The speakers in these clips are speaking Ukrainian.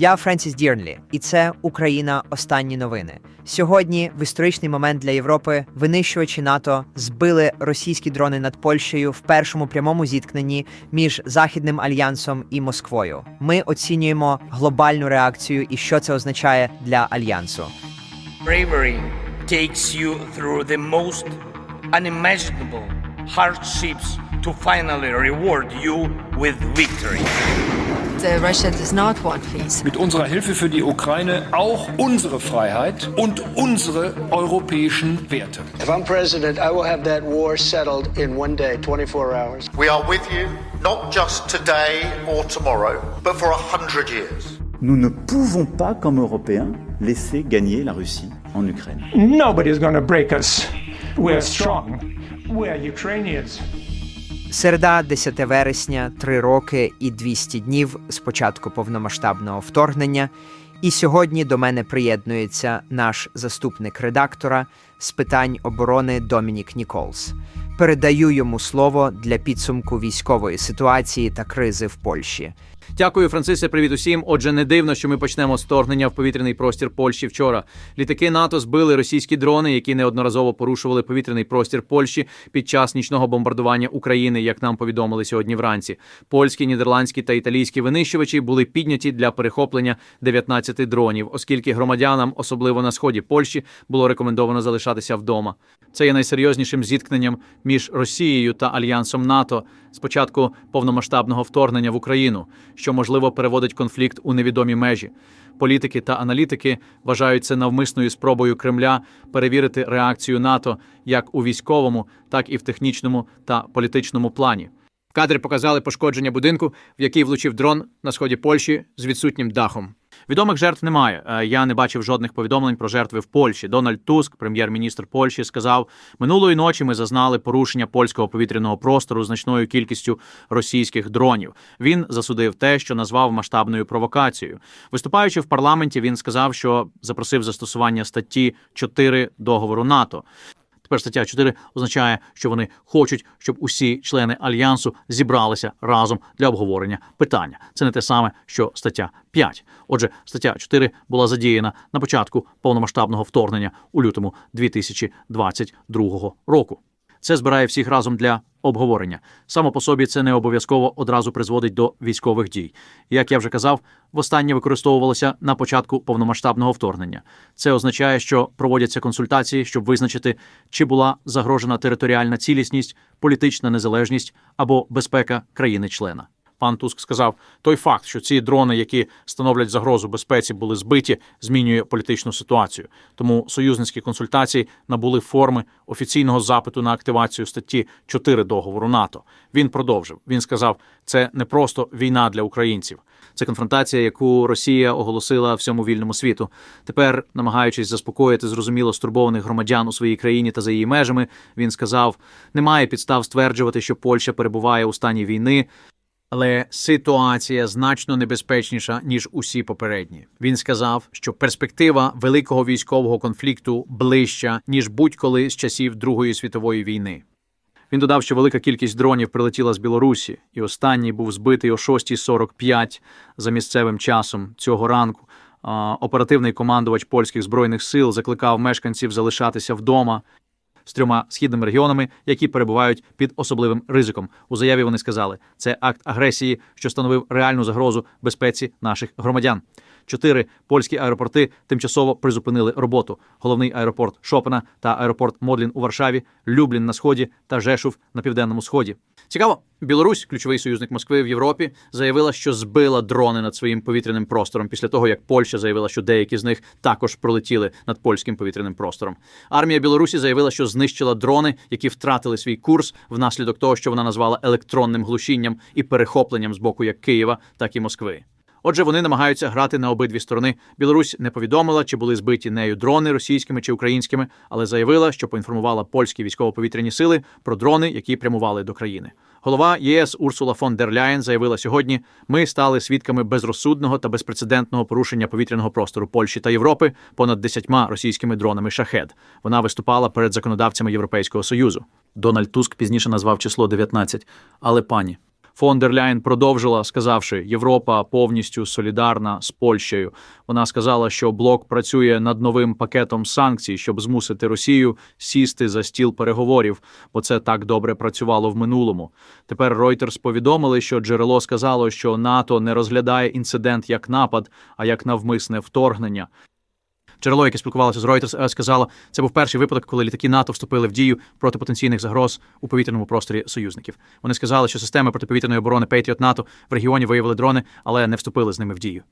Я Френсіс Дірнлі, і це Україна. Останні новини. Сьогодні, в історичний момент для Європи, винищувачі НАТО збили російські дрони над Польщею в першому прямому зіткненні між Західним альянсом і Москвою. Ми оцінюємо глобальну реакцію і що це означає для альянсу. Bravery takes you through the most unimaginable hardships to finally reward you with victory. Uh, Russia does not want peace. mit unserer Hilfe für die Ukraine auch unsere Freiheit und unsere europäischen Werte. If I'm president, I will have that war settled in one day, 24 hours. We are with you, not just today or tomorrow, but for a hundred years. Nous ne pouvons pas, comme Européens, laisser gagner la Russie en Ukraine. Nobody's going to break us. We're strong. We're Ukrainians. Середа, 10 вересня, 3 роки і 200 днів з початку повномасштабного вторгнення. І сьогодні до мене приєднується наш заступник редактора з питань оборони Домінік Ніколс. Передаю йому слово для підсумку військової ситуації та кризи в Польщі. Дякую, Францисе. Привіт усім. Отже, не дивно, що ми почнемо вторгнення в повітряний простір Польщі вчора. Літаки НАТО збили російські дрони, які неодноразово порушували повітряний простір Польщі під час нічного бомбардування України, як нам повідомили сьогодні вранці. Польські, нідерландські та італійські винищувачі були підняті для перехоплення 19 дронів, оскільки громадянам, особливо на сході Польщі, було рекомендовано залишатися вдома. Це є найсерйознішим зіткненням між Росією та альянсом НАТО з початку повномасштабного вторгнення в Україну, що можливо переводить конфлікт у невідомі межі. Політики та аналітики вважають це навмисною спробою Кремля перевірити реакцію НАТО як у військовому, так і в технічному та політичному плані. Кадри показали пошкодження будинку, в який влучив дрон на сході Польщі з відсутнім дахом. Відомих жертв немає. Е, Я не бачив жодних повідомлень про жертви в Польщі. Дональд Туск, прем'єр-міністр Польщі, сказав: минулої ночі ми зазнали порушення польського повітряного простору значною кількістю російських дронів. Він засудив те, що назвав масштабною провокацією. Виступаючи в парламенті, він сказав, що запросив застосування статті 4 договору НАТО. Тепер стаття 4 означає, що вони хочуть, щоб усі члени альянсу зібралися разом для обговорення питання. Це не те саме, що стаття 5. Отже, стаття 4 була задіяна на початку повномасштабного вторгнення у лютому 2022 року. Це збирає всіх разом для обговорення. Само по собі це не обов'язково одразу призводить до військових дій. Як я вже казав, востаннє використовувалося на початку повномасштабного вторгнення. Це означає, що проводяться консультації, щоб визначити, чи була загрожена територіальна цілісність, політична незалежність або безпека країни-члена. Пан Туск сказав, той факт, що ці дрони, які становлять загрозу безпеці, були збиті, змінює політичну ситуацію. Тому союзницькі консультації набули форми офіційного запиту на активацію статті 4 договору НАТО. Він продовжив. Він сказав, це не просто війна для українців. Це конфронтація, яку Росія оголосила всьому вільному світу. Тепер, намагаючись заспокоїти зрозуміло стурбованих громадян у своїй країні та за її межами, він сказав: немає підстав стверджувати, що Польща перебуває у стані війни. Але ситуація значно небезпечніша ніж усі попередні. Він сказав, що перспектива великого військового конфлікту ближча ніж будь-коли з часів Другої світової війни. Він додав, що велика кількість дронів прилетіла з Білорусі, і останній був збитий о 6.45 за місцевим часом цього ранку. Оперативний командувач польських збройних сил закликав мешканців залишатися вдома з трьома східними регіонами, які перебувають під особливим ризиком. У заяві вони сказали, це акт агресії, що становив реальну загрозу безпеці наших громадян. Чотири польські аеропорти тимчасово призупинили роботу. Головний аеропорт Шопена та аеропорт Модлін у Варшаві, Люблін на сході та Жешув на південному сході. Цікаво, Білорусь, ключовий союзник Москви в Європі, заявила, що збила дрони над своїм повітряним простором після того, як Польща заявила, що деякі з них також пролетіли над польським повітряним простором. Армія Білорусі заявила, що знищила дрони, які втратили свій курс внаслідок того, що вона назвала електронним глушінням і перехопленням з боку як Києва, так і Москви. Отже, вони намагаються грати на обидві сторони. Білорусь не повідомила, чи були збиті нею дрони російськими чи українськими, але заявила, що поінформувала польські військово-повітряні сили про дрони, які прямували до країни. Голова ЄС Урсула фон дер Ляєн заявила сьогодні: ми стали свідками безрозсудного та безпрецедентного порушення повітряного простору Польщі та Європи понад десятьма російськими дронами шахед. Вона виступала перед законодавцями Європейського союзу. Дональд Туск пізніше назвав число 19. Але пані. Фон продовжила, сказавши, Європа повністю солідарна з Польщею. Вона сказала, що блок працює над новим пакетом санкцій, щоб змусити Росію сісти за стіл переговорів, бо це так добре працювало в минулому. Тепер Reuters повідомили, що джерело сказало, що НАТО не розглядає інцидент як напад, а як навмисне вторгнення. Джерело, яке спілкувалося з Reuters, е, сказало, це був перший випадок, коли літаки НАТО вступили в дію проти потенційних загроз у повітряному просторі союзників. Вони сказали, що системи протиповітряної оборони Patriot НАТО в регіоні виявили дрони, але не вступили з ними в дію.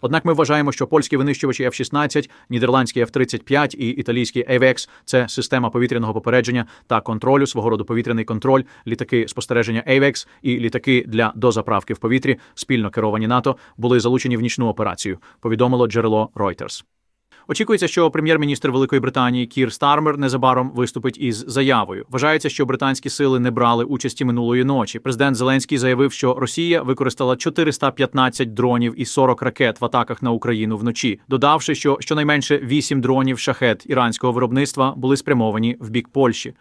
Однак ми вважаємо, що польські винищувачі F-16, нідерландські F-35 і італійські AVEX – це система повітряного попередження та контролю, свого роду повітряний контроль, літаки спостереження AVEX і літаки для дозаправки в повітрі, спільно керовані НАТО, були залучені в нічну операцію. Повідомило джерело Reuters. Очікується, що прем'єр-міністр Великої Британії Кір Стармер незабаром виступить із заявою. Вважається, що британські сили не брали участі минулої ночі. Президент Зеленський заявив, що Росія використала 415 дронів і 40 ракет в атаках на Україну вночі, додавши, що щонайменше 8 дронів шахет іранського виробництва були спрямовані в бік Польщі.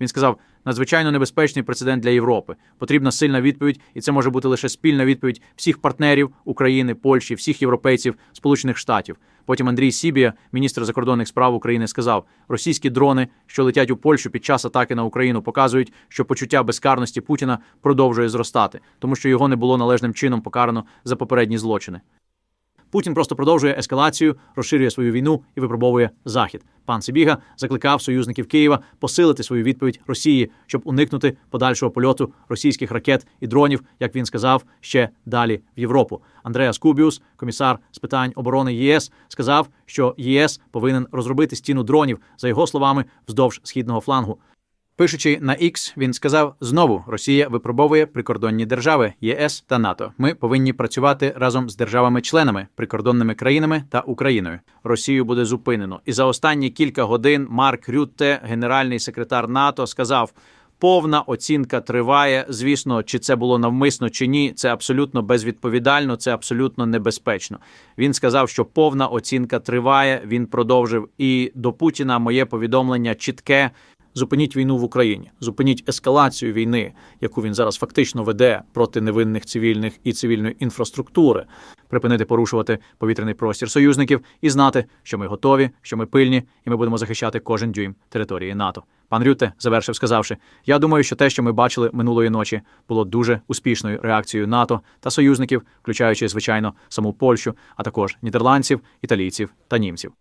Він сказав: надзвичайно небезпечний прецедент для Європи. Потрібна сильна відповідь, і це може бути лише спільна відповідь всіх партнерів України, Польщі, всіх європейців, Сполучених Штатів. Потім Андрій Сібія, міністр закордонних справ України, сказав: російські дрони, що летять у Польщу під час атаки на Україну, показують, що почуття безкарності Путіна продовжує зростати, тому що його не було належним чином покарано за попередні злочини. Путін просто продовжує ескалацію, розширює свою війну і випробовує захід. Пан Сибіга закликав союзників Києва посилити свою відповідь Росії, щоб уникнути подальшого польоту російських ракет і дронів, як він сказав, ще далі в Європу. Андреас Кубіус, комісар з питань оборони ЄС, сказав, що ЄС повинен розробити стіну дронів, за його словами, вздовж східного флангу. Пишучи на X, він сказав: знову Росія випробовує прикордонні держави ЄС та НАТО. Ми повинні працювати разом з державами-членами, прикордонними країнами та Україною. Росію буде зупинено. І за останні кілька годин Марк Рютте, генеральний секретар НАТО, сказав. Повна оцінка триває. Звісно, чи це було навмисно чи ні, це абсолютно безвідповідально, це абсолютно небезпечно. Він сказав, що повна оцінка триває. Він продовжив. І до Путіна моє повідомлення чітке: Зупиніть війну в Україні, зупиніть ескалацію війни, яку він зараз фактично веде проти невинних цивільних і цивільної інфраструктури, припинити порушувати повітряний простір союзників і знати, що ми готові, що ми пильні, і ми будемо захищати кожен дюйм території НАТО. Пан Рюте завершив, сказавши: Я думаю, що те, що ми бачили минулої ночі, було дуже успішною реакцією НАТО та союзників, включаючи звичайно саму Польщу, а також нідерландців, італійців та німців.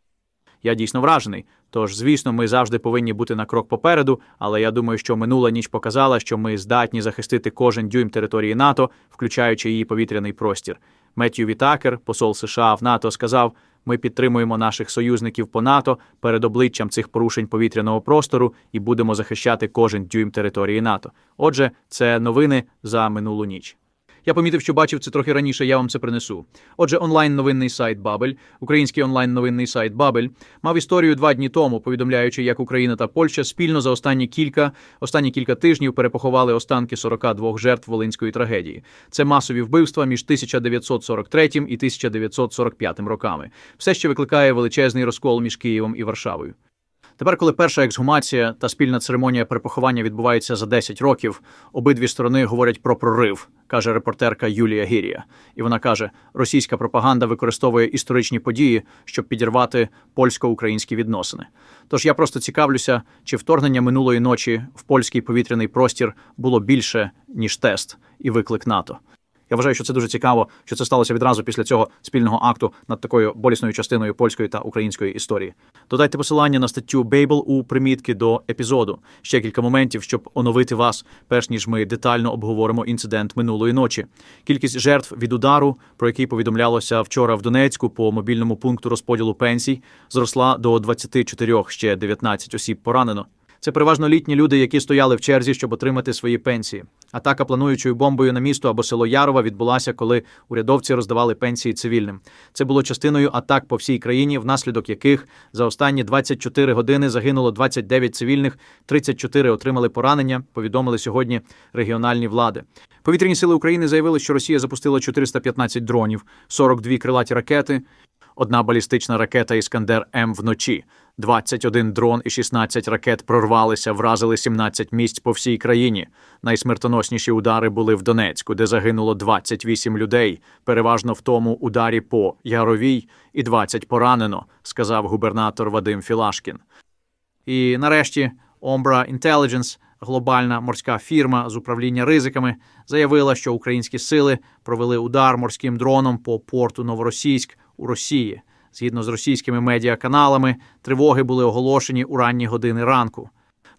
Я дійсно вражений. Тож, звісно, ми завжди повинні бути на крок попереду, але я думаю, що минула ніч показала, що ми здатні захистити кожен дюйм території НАТО, включаючи її повітряний простір. Меттью Вітакер, посол США в НАТО, сказав: ми підтримуємо наших союзників по НАТО перед обличчям цих порушень повітряного простору і будемо захищати кожен дюйм території НАТО. Отже, це новини за минулу ніч. Я помітив, що бачив це трохи раніше, я вам це принесу. Отже, онлайн-новинний сайт Бабель, український онлайн-новинний сайт Бабель, мав історію два дні тому, повідомляючи, як Україна та Польща спільно за останні кілька останні кілька тижнів перепоховали останки 42 жертв волинської трагедії. Це масові вбивства між 1943 і 1945 роками. Все ще викликає величезний розкол між Києвом і Варшавою. Тепер, коли перша ексгумація та спільна церемонія перепоховання відбувається за 10 років, обидві сторони говорять про прорив, каже репортерка Юлія Гірія. І вона каже: російська пропаганда використовує історичні події, щоб підірвати польсько-українські відносини. Тож я просто цікавлюся, чи вторгнення минулої ночі в польський повітряний простір було більше ніж тест і виклик НАТО. Я вважаю, що це дуже цікаво, що це сталося відразу після цього спільного акту над такою болісною частиною польської та української історії. Додайте посилання на статтю Бейбл у примітки до епізоду. Ще кілька моментів, щоб оновити вас, перш ніж ми детально обговоримо інцидент минулої ночі. Кількість жертв від удару, про який повідомлялося вчора в Донецьку по мобільному пункту розподілу пенсій, зросла до 24, ще 19 осіб поранено. Це переважно літні люди, які стояли в черзі, щоб отримати свої пенсії. Атака плануючою бомбою на місто або село Ярова відбулася, коли урядовці роздавали пенсії цивільним. Це було частиною атак по всій країні, внаслідок яких за останні 24 години загинуло 29 цивільних, 34 отримали поранення. Повідомили сьогодні регіональні влади. Повітряні сили України заявили, що Росія запустила 415 дронів, 42 крилаті ракети. Одна балістична ракета Іскандер М вночі. 21 дрон і 16 ракет прорвалися, вразили 17 місць по всій країні. Найсмертоносніші удари були в Донецьку, де загинуло 28 людей, переважно в тому ударі по Яровій, і 20 поранено, сказав губернатор Вадим Філашкін. І нарешті Ombra Intelligence, глобальна морська фірма з управління ризиками, заявила, що українські сили провели удар морським дроном по порту Новоросійськ у Росії. Згідно з російськими медіаканалами, тривоги були оголошені у ранні години ранку.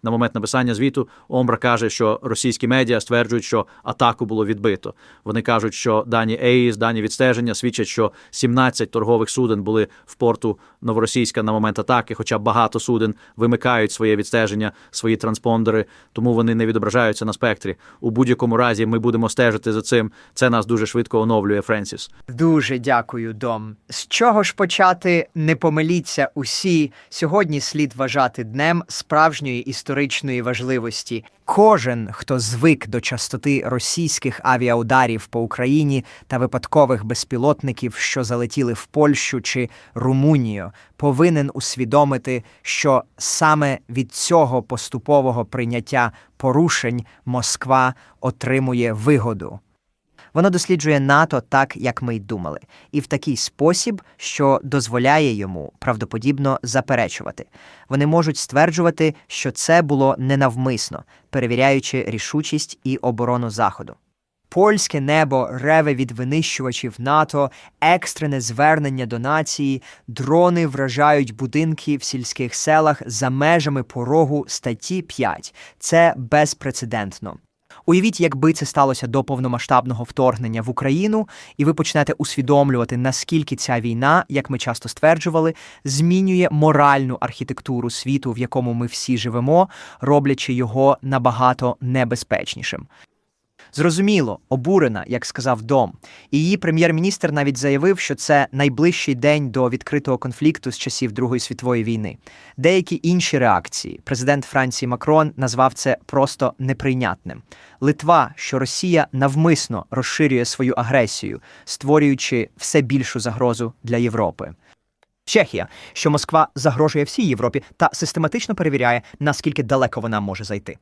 На момент написання звіту Омбра каже, що російські медіа стверджують, що атаку було відбито. Вони кажуть, що дані ЕІС, дані відстеження свідчать, що 17 торгових суден були в порту Новоросійська на момент атаки, хоча багато суден вимикають своє відстеження, свої транспондери, тому вони не відображаються на спектрі. У будь-якому разі ми будемо стежити за цим. Це нас дуже швидко оновлює Френсіс. Дуже дякую, Дом. З чого ж почати? Не помиліться усі. Сьогодні слід вважати днем справжньої історичної важливості. Кожен, хто звик до частоти російських авіаударів по Україні та випадкових безпілотників, що залетіли в Польщу чи Румунію, повинен усвідомити, що саме від цього поступового прийняття порушень Москва отримує вигоду. Воно досліджує НАТО так, як ми й думали, і в такий спосіб, що дозволяє йому правдоподібно заперечувати. Вони можуть стверджувати, що це було ненавмисно, перевіряючи рішучість і оборону Заходу. Польське небо реве від винищувачів НАТО, екстрене звернення до нації, дрони вражають будинки в сільських селах за межами порогу статті 5. Це безпрецедентно. Уявіть, якби це сталося до повномасштабного вторгнення в Україну, і ви почнете усвідомлювати, наскільки ця війна, як ми часто стверджували, змінює моральну архітектуру світу, в якому ми всі живемо, роблячи його набагато небезпечнішим. Зрозуміло, обурена, як сказав Дом. Її прем'єр-міністр навіть заявив, що це найближчий день до відкритого конфлікту з часів Другої світової війни. Деякі інші реакції. Президент Франції Макрон назвав це просто неприйнятним. Литва, що Росія навмисно розширює свою агресію, створюючи все більшу загрозу для Європи. Чехія, що Москва загрожує всій Європі та систематично перевіряє, наскільки далеко вона може зайти.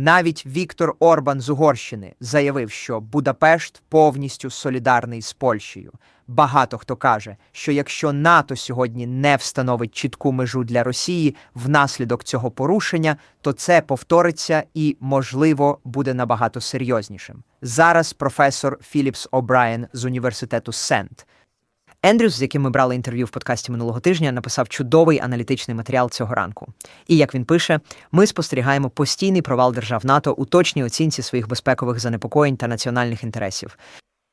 Навіть Віктор Орбан з Угорщини заявив, що Будапешт повністю солідарний з Польщею. Багато хто каже, що якщо НАТО сьогодні не встановить чітку межу для Росії внаслідок цього порушення, то це повториться і, можливо, буде набагато серйознішим. Зараз професор Філіпс О'Брайен з університету Сент Ендрюс, з яким ми брали інтерв'ю в подкасті минулого тижня, написав чудовий аналітичний матеріал цього ранку. І як він пише, ми спостерігаємо постійний провал держав НАТО у точній оцінці своїх безпекових занепокоєнь та національних інтересів.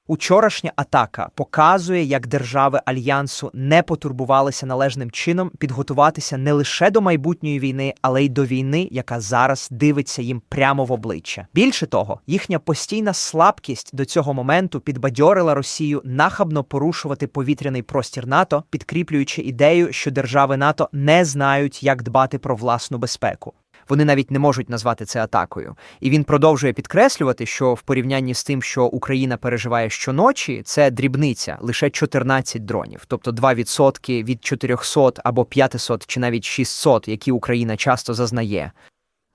Учорашня атака показує, як держави альянсу не потурбувалися належним чином підготуватися не лише до майбутньої війни, але й до війни, яка зараз дивиться їм прямо в обличчя. Більше того, їхня постійна слабкість до цього моменту підбадьорила Росію нахабно порушувати повітряний простір НАТО, підкріплюючи ідею, що держави НАТО не знають, як дбати про власну безпеку. Вони навіть не можуть назвати це атакою. І він продовжує підкреслювати, що в порівнянні з тим, що Україна переживає щоночі, це дрібниця лише 14 дронів, тобто 2% від 400 або 500 чи навіть 600, які Україна часто зазнає.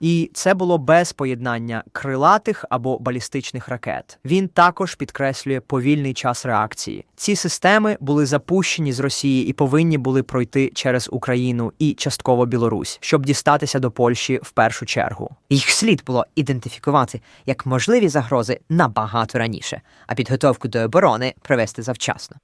І це було без поєднання крилатих або балістичних ракет. Він також підкреслює повільний час реакції. Ці системи були запущені з Росії і повинні були пройти через Україну і частково Білорусь, щоб дістатися до Польщі в першу чергу. Їх слід було ідентифікувати як можливі загрози набагато раніше, а підготовку до оборони провести завчасно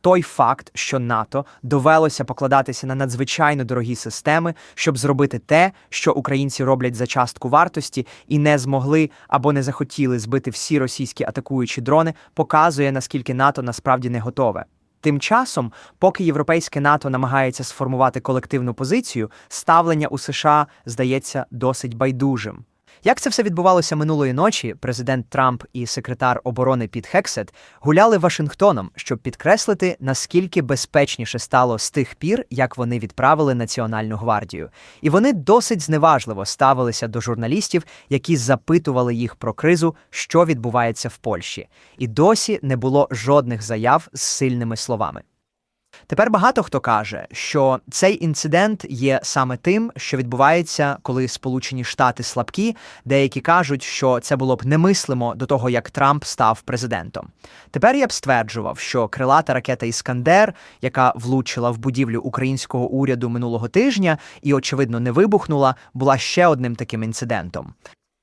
той факт, що НАТО довелося покладатися на надзвичайно дорогі системи, щоб зробити те, що українці роблять за частку вартості, і не змогли або не захотіли збити всі російські атакуючі дрони, показує наскільки НАТО насправді не готове. Тим часом, поки європейське НАТО намагається сформувати колективну позицію, ставлення у США здається досить байдужим. Як це все відбувалося минулої ночі, президент Трамп і секретар оборони Піт Хексет гуляли Вашингтоном, щоб підкреслити, наскільки безпечніше стало з тих пір, як вони відправили Національну гвардію. І вони досить зневажливо ставилися до журналістів, які запитували їх про кризу, що відбувається в Польщі. І досі не було жодних заяв з сильними словами. Тепер багато хто каже, що цей інцидент є саме тим, що відбувається, коли Сполучені Штати слабкі. Деякі кажуть, що це було б немислимо до того, як Трамп став президентом. Тепер я б стверджував, що крилата ракета Іскандер, яка влучила в будівлю українського уряду минулого тижня і, очевидно, не вибухнула, була ще одним таким інцидентом.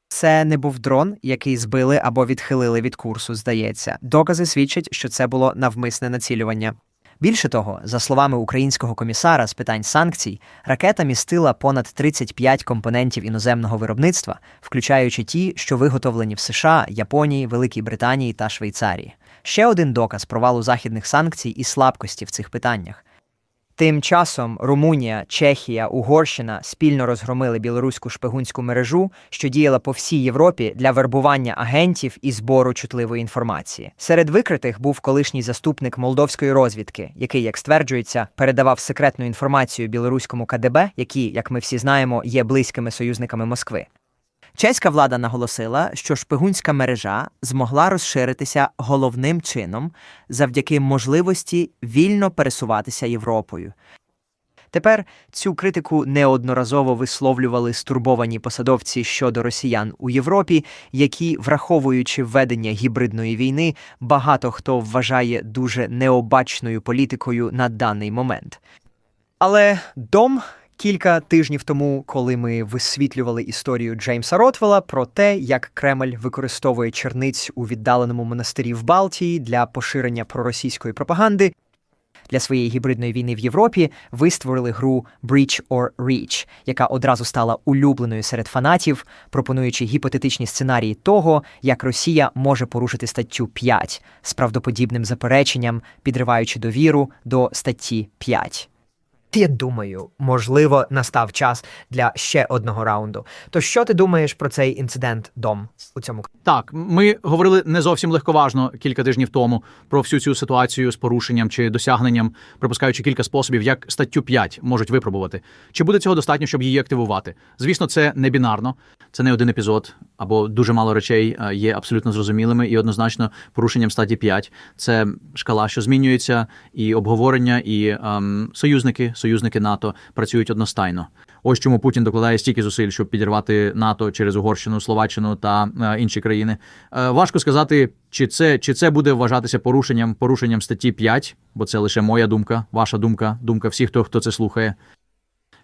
Це не був дрон, який збили або відхилили від курсу, здається. Докази свідчать, що це було навмисне націлювання. Більше того, за словами українського комісара з питань санкцій, ракета містила понад 35 компонентів іноземного виробництва, включаючи ті, що виготовлені в США, Японії, Великій Британії та Швейцарії. Ще один доказ провалу західних санкцій і слабкості в цих питаннях. Тим часом Румунія, Чехія, Угорщина спільно розгромили білоруську шпигунську мережу, що діяла по всій Європі для вербування агентів і збору чутливої інформації. Серед викритих був колишній заступник молдовської розвідки, який, як стверджується, передавав секретну інформацію білоруському КДБ, які, як ми всі знаємо, є близькими союзниками Москви. Чеська влада наголосила, що шпигунська мережа змогла розширитися головним чином завдяки можливості вільно пересуватися Європою. Тепер цю критику неодноразово висловлювали стурбовані посадовці щодо росіян у Європі, які, враховуючи введення гібридної війни, багато хто вважає дуже необачною політикою на даний момент. Але дом кілька тижнів тому, коли ми висвітлювали історію Джеймса Ротвелла про те, як Кремль використовує черниць у віддаленому монастирі в Балтії для поширення проросійської пропаганди. Для своєї гібридної війни в Європі ви створили гру Breach or Reach, яка одразу стала улюбленою серед фанатів, пропонуючи гіпотетичні сценарії того, як Росія може порушити статтю 5 з правдоподібним запереченням, підриваючи довіру до статті 5. Я думаю, можливо, настав час для ще одного раунду. То що ти думаєш про цей інцидент дом у цьому Так, ми говорили не зовсім легковажно кілька тижнів тому про всю цю ситуацію з порушенням чи досягненням, припускаючи кілька способів, як статтю 5 можуть випробувати. Чи буде цього достатньо, щоб її активувати? Звісно, це не бінарно, це не один епізод, або дуже мало речей е, є абсолютно зрозумілими і однозначно порушенням статті 5. Це шкала, що змінюється, і обговорення, і ем, союзники, союзники НАТО працюють одностайно. Ось чому Путін докладає стільки зусиль, щоб підірвати НАТО через Угорщину, Словаччину та е, інші країни. Е, важко сказати, чи це, чи це буде вважатися порушенням порушенням статті 5, бо це лише моя думка, ваша думка, думка всіх, хто, хто це слухає.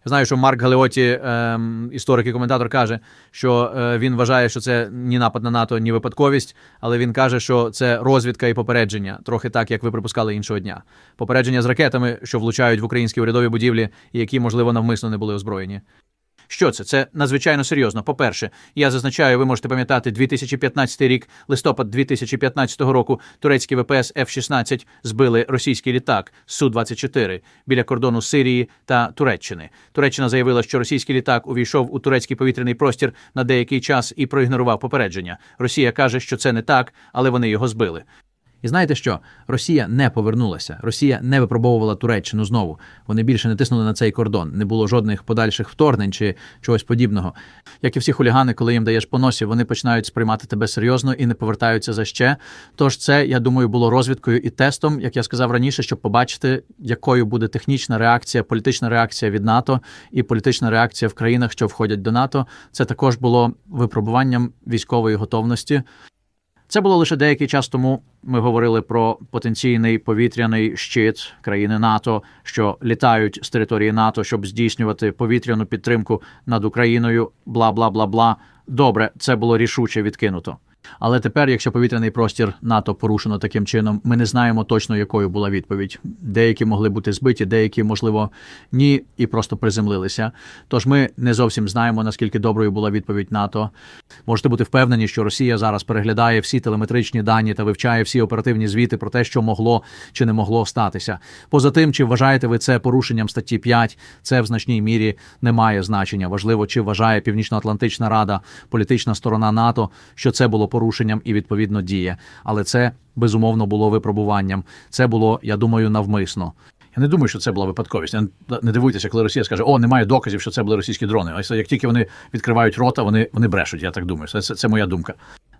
Я знаю, що Марк Галеоті, ем, історик і коментатор, каже, що е, він вважає, що це ні напад на НАТО, ні випадковість, але він каже, що це розвідка і попередження, трохи так, як ви припускали іншого дня. Попередження з ракетами, що влучають в українські урядові будівлі, які, можливо, навмисно не були озброєні. Що це? Це надзвичайно серйозно. По-перше, я зазначаю, ви можете пам'ятати 2015 рік, листопад 2015 року, турецькі ВПС F-16 збили російський літак Су-24 біля кордону Сирії та Туреччини. Туреччина заявила, що російський літак увійшов у турецький повітряний простір на деякий час і проігнорував попередження. Росія каже, що це не так, але вони його збили. І знаєте що? Росія не повернулася. Росія не випробовувала Туреччину знову. Вони більше не тиснули на цей кордон. Не було жодних подальших вторгнень чи чогось подібного. Як і всі хулігани, коли їм даєш по носі, вони починають сприймати тебе серйозно і не повертаються за ще. Тож це, я думаю, було розвідкою і тестом, як я сказав раніше, щоб побачити, якою буде технічна реакція, політична реакція від НАТО і політична реакція в країнах, що входять до НАТО. Це також було випробуванням військової готовності. Це було лише деякий час тому. Ми говорили про потенційний повітряний щит країни НАТО, що літають з території НАТО, щоб здійснювати повітряну підтримку над Україною. Бла бла бла бла. Добре, це було рішуче відкинуто. Але тепер, якщо повітряний простір НАТО порушено таким чином, ми не знаємо точно, якою була відповідь. Деякі могли бути збиті, деякі, можливо, ні, і просто приземлилися. Тож ми не зовсім знаємо, наскільки доброю була відповідь НАТО. Можете бути впевнені, що Росія зараз переглядає всі телеметричні дані та вивчає всі оперативні звіти про те, що могло чи не могло статися. Поза тим, чи вважаєте ви це порушенням статті 5, це в значній мірі не має значення. Важливо, чи вважає Північно-Атлантична Рада, політична сторона НАТО, що це було порушенням і відповідно діє. Але це безумовно було випробуванням. Це було, я думаю, навмисно. Я не думаю, що це була випадковість. Не- дивуйтеся, коли Росія скаже, о, немає доказів, що це були російські дрони. Ось як тільки вони відкривають рота, вони, вони брешуть. Я так думаю. Це, це, це моя думка.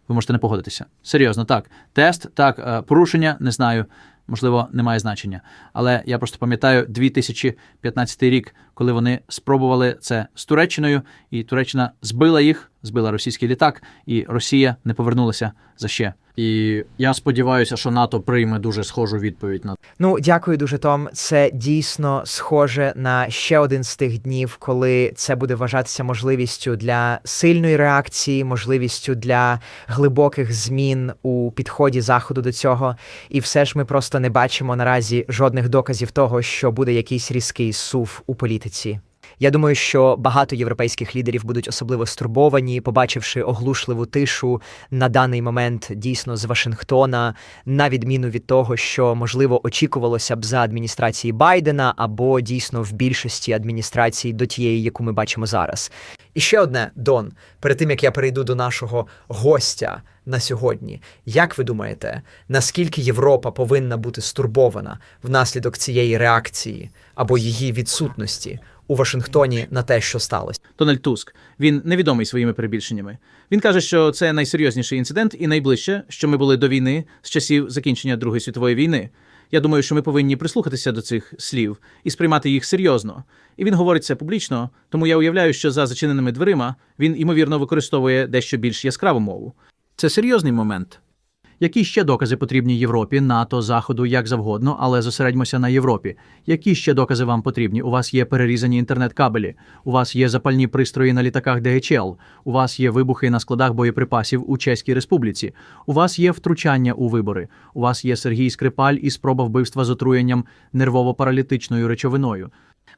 Ви можете не погодитися. Серйозно, так. Тест, так, е, порушення, не знаю. Можливо, не має значення. Але я просто пам'ятаю 2015 рік, коли вони спробували це з Туреччиною, і Туреччина збила їх, збила російський літак, і Росія не повернулася за ще. І я сподіваюся, що НАТО прийме дуже схожу відповідь на Ну, дякую дуже, Том. Це дійсно схоже на ще один з тих днів, коли це буде вважатися можливістю для сильної реакції, можливістю для глибоких змін у підході заходу до цього. І все ж ми просто не бачимо наразі жодних доказів того, що буде якийсь різкий сув у політиці. Я думаю, що багато європейських лідерів будуть особливо стурбовані, побачивши оглушливу тишу на даний момент дійсно з Вашингтона, на відміну від того, що можливо очікувалося б за адміністрації Байдена або дійсно в більшості адміністрацій до тієї, яку ми бачимо зараз. І ще одне, Дон, перед тим як я перейду до нашого гостя на сьогодні. Як ви думаєте, наскільки Європа повинна бути стурбована внаслідок цієї реакції або її відсутності у Вашингтоні на те, що сталося? Дональд Туск. Він невідомий своїми перебільшеннями. Він каже, що це найсерйозніший інцидент і найближче, що ми були до війни з часів закінчення Другої світової війни. Я думаю, що ми повинні прислухатися до цих слів і сприймати їх серйозно. І він говорить це публічно, тому я уявляю, що за зачиненими дверима він ймовірно використовує дещо більш яскраву мову. Це серйозний момент. Які ще докази потрібні Європі, НАТО, Заходу, як завгодно, але зосередьмося на Європі. Які ще докази вам потрібні? У вас є перерізані інтернет-кабелі, у вас є запальні пристрої на літаках ДГЧЛ, у вас є вибухи на складах боєприпасів у Чеській Республіці, у вас є втручання у вибори, у вас є Сергій Скрипаль і спроба вбивства з отруєнням нервово-паралітичною речовиною.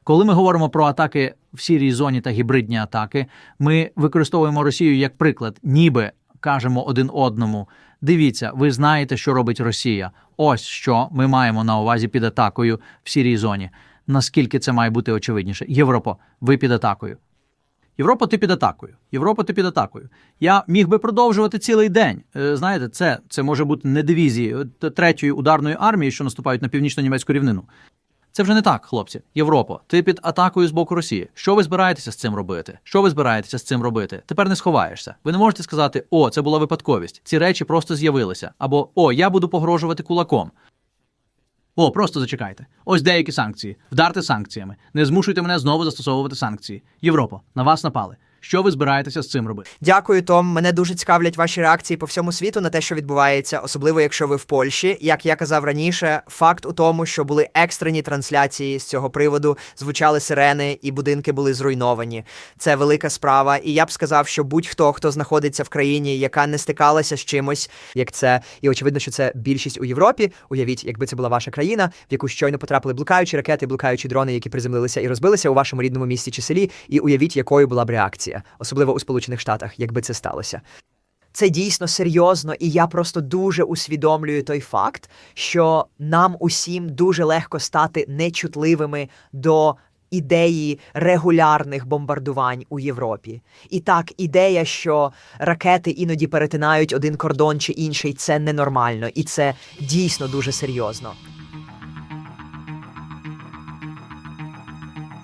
Коли ми говоримо про атаки в сірій зоні та гібридні атаки, ми використовуємо Росію як приклад, ніби кажемо один одному: дивіться, ви знаєте, що робить Росія. Ось що ми маємо на увазі під атакою в сірій зоні. Наскільки це має бути очевидніше? Європа, ви під атакою. Європа, ти під атакою. Європа, ти під атакою. Я міг би продовжувати цілий день. Е, Знаєте, це, це може бути не дивізії е, третьої ударної армії, що наступають на північно-німецьку рівнину. Це вже не так, хлопці. Європа, ти під атакою з боку Росії. Що ви збираєтеся з цим робити? Що ви збираєтеся з цим робити? Тепер не сховаєшся. Ви не можете сказати, о, це була випадковість. Ці речі просто з'явилися. Або о, я буду погрожувати кулаком. О, просто зачекайте. Ось деякі санкції. Вдарте санкціями. Не змушуйте мене знову застосовувати санкції. Європа, на вас напали. Що ви збираєтеся з цим робити? Дякую, Том. Мене дуже цікавлять ваші реакції по всьому світу на те, що відбувається, особливо якщо ви в Польщі. Як я казав раніше, факт у тому, що були екстрені трансляції з цього приводу, звучали сирени, і будинки були зруйновані. Це велика справа. І я б сказав, що будь-хто, хто знаходиться в країні, яка не стикалася з чимось, як це, і очевидно, що це більшість у Європі. Уявіть, якби це була ваша країна, в яку щойно потрапили блукаючі ракети, блукаючі дрони, які приземлилися і розбилися у вашому рідному місті чи селі. І уявіть, якою була б реакція, особливо у Сполучених Штатах, якби це сталося. Це дійсно серйозно, і я просто дуже усвідомлюю той факт, що нам усім дуже легко стати нечутливими до ідеї регулярних бомбардувань у Європі. І так, ідея, що ракети іноді перетинають один кордон чи інший, це ненормально, і це дійсно дуже серйозно.